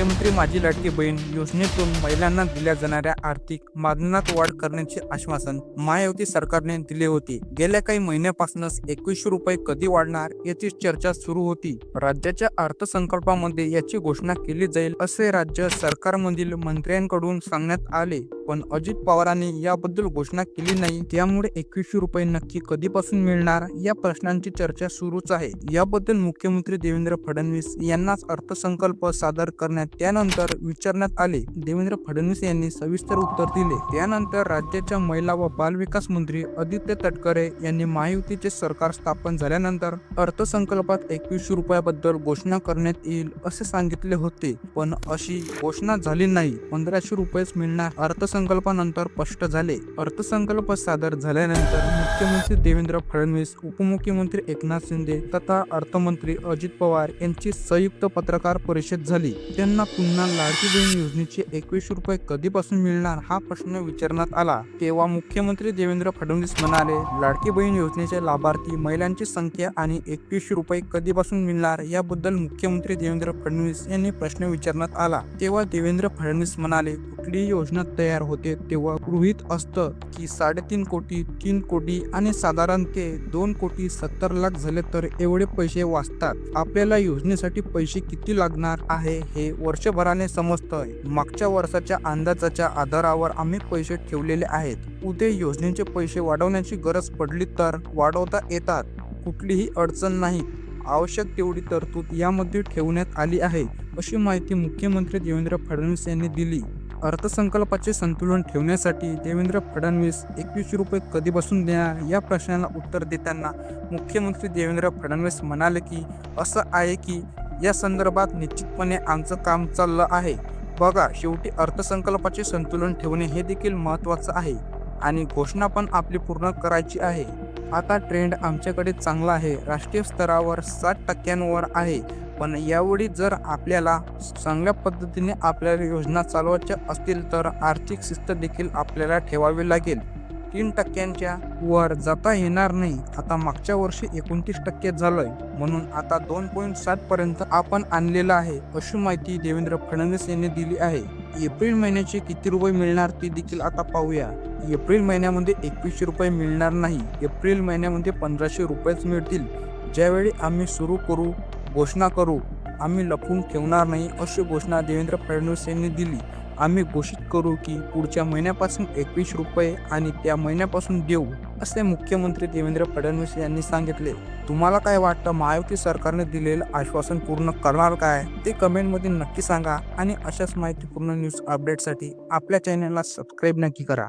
मुख्यमंत्री माझी लाडकी बहीण योजनेतून महिलांना दिल्या जाणाऱ्या आर्थिक मानधनात वाढ करण्याचे आश्वासन महायुती सरकारने दिले होते. गेल्या काही महिन्यापासूनच एकवीसशे रुपये कधी वाढणार याची चर्चा सुरू होती. राज्याच्या अर्थसंकल्पामध्ये याची घोषणा केली जाईल असे राज्य सरकारमधील मंत्र्यांकडून सांगण्यात आले. पण अजित पवारांनी याबद्दल घोषणा केली नाही. त्यामुळे एकवीसशे रुपये नक्की कधीपासून मिळणार? या प्रश्नांची चर्चा सुरूच आहे. याबद्दल मुख्यमंत्री देवेंद्र फडणवीस यांनाच अर्थसंकल्प सादर करण्यात त्यानंतर विचारण्यात आले. देवेंद्र फडणवीस यांनी सविस्तर उत्तर दिले. त्यानंतर राज्याच्या महिला व बालविकास मंत्री आदित्य तटकरे यांनी महायुतीचे सरकार स्थापन झाल्यानंतर अर्थसंकल्पात एकवीसशे रुपयाबद्दल घोषणा करण्यात येईल असे सांगितले होते. पण अशी घोषणा झाली नाही. पंधराशे रुपयेच मिळणार अर्थसंकल्पानंतर स्पष्ट झाले. अर्थसंकल्प सादर झाल्यानंतर मुख्यमंत्री देवेंद्र फडणवीस उपमुख्यमंत्री एकनाथ शिंदे तथा अर्थमंत्री अजित पवार यांची संयुक्त पत्रकार परिषद झाली. त्यांना पुन्हा लाडकी बहीण योजनेचे एकवीसशे रुपये कधीपासून मिळणार हा प्रश्न विचारण्यात आला. तेव्हा मुख्यमंत्री देवेंद्र फडणवीस म्हणाले लाडकी बहीण योजनेचे लाभार्थी महिलांची संख्या आणि एकवीसशे रुपये कधीपासून मिळणार याबद्दल मुख्यमंत्री देवेंद्र फडणवीस यांनी प्रश्न विचारण्यात आला. तेव्हा देवेंद्र फडणवीस म्हणाले कुठलीही योजना तयार होते तेव्हा गृहित असतं की साडेतीन कोटी तीन कोटी आणि साधारण ते दोन कोटी सत्तर लाख झाले तर एवढे पैसे वाचतात. आपल्याला योजनेसाठी पैसे किती लागणार आहे हे वर्षभराने समजतंय. मागच्या वर्षाच्या अंदाजाच्या आधारावर आम्ही पैसे ठेवलेले आहेत. उद्या योजनेचे पैसे वाढवण्याची गरज पडली तर वाढवता येतात. कुठलीही अडचण नाही. आवश्यक तेवढी तरतूद यामध्ये ठेवण्यात आली आहे अशी माहिती मुख्यमंत्री देवेंद्र फडणवीस यांनी दिली. अर्थसंकल्पाचे संतुलन ठेवण्यासाठी देवेंद्र फडणवीस एकवीसशे रुपये कधीपासून देणार या प्रश्नाला उत्तर देताना मुख्यमंत्री देवेंद्र फडणवीस म्हणाले की असं आहे की या संदर्भात निश्चितपणे आमचं काम चाललं आहे. बघा शेवटी अर्थसंकल्पाचे संतुलन ठेवणे हे देखील महत्त्वाचं आहे आणि घोषणा पण आपली पूर्ण करायची आहे. आता ट्रेंड आमच्याकडे चांगला आहे. राष्ट्रीय स्तरावर सात टक्क्यांवर आहे. पण यावेळी जर आपल्याला चांगल्या पद्धतीने आपल्याला योजना चालवायच्या असतील तर आर्थिक शिस्त देखील आपल्याला ठेवावी लागेल. तीन टक्क्यांच्या वर जाता येणार नाही. आता मागच्या वर्षी एकोणतीस टक्के झालंय. म्हणून आता दोन पॉईंट सात पर्यंत आपण आणलेलं आहे अशी माहिती देवेंद्र फडणवीस यांनी दिली आहे. एप्रिल महिन्याचे किती रुपये मिळणार ते देखील आता पाहूया. एप्रिल महिन्यामध्ये एकवीसशे रुपये मिळणार नाही. एप्रिल महिन्यामध्ये पंधराशे रुपयेच मिळतील. ज्यावेळी आम्ही सुरू करू घोषणा करू. आम्ही लपवून ठेवणार नाही अशी घोषणा देवेंद्र फडणवीस यांनी दिली. आम्ही घोषित करू की पुढच्या महिन्यापासून एकवीस रुपये आणि त्या महिन्यापासून देऊ असे मुख्यमंत्री देवेंद्र फडणवीस यांनी सांगितले. तुम्हाला काय वाटतं महायुती सरकारने दिलेलं आश्वासन पूर्ण करणार काय? ते कमेंटमध्ये नक्की सांगा आणि अशाच माहितीपूर्ण न्यूज अपडेटसाठी आपल्या चॅनलला सबस्क्राईब नक्की करा.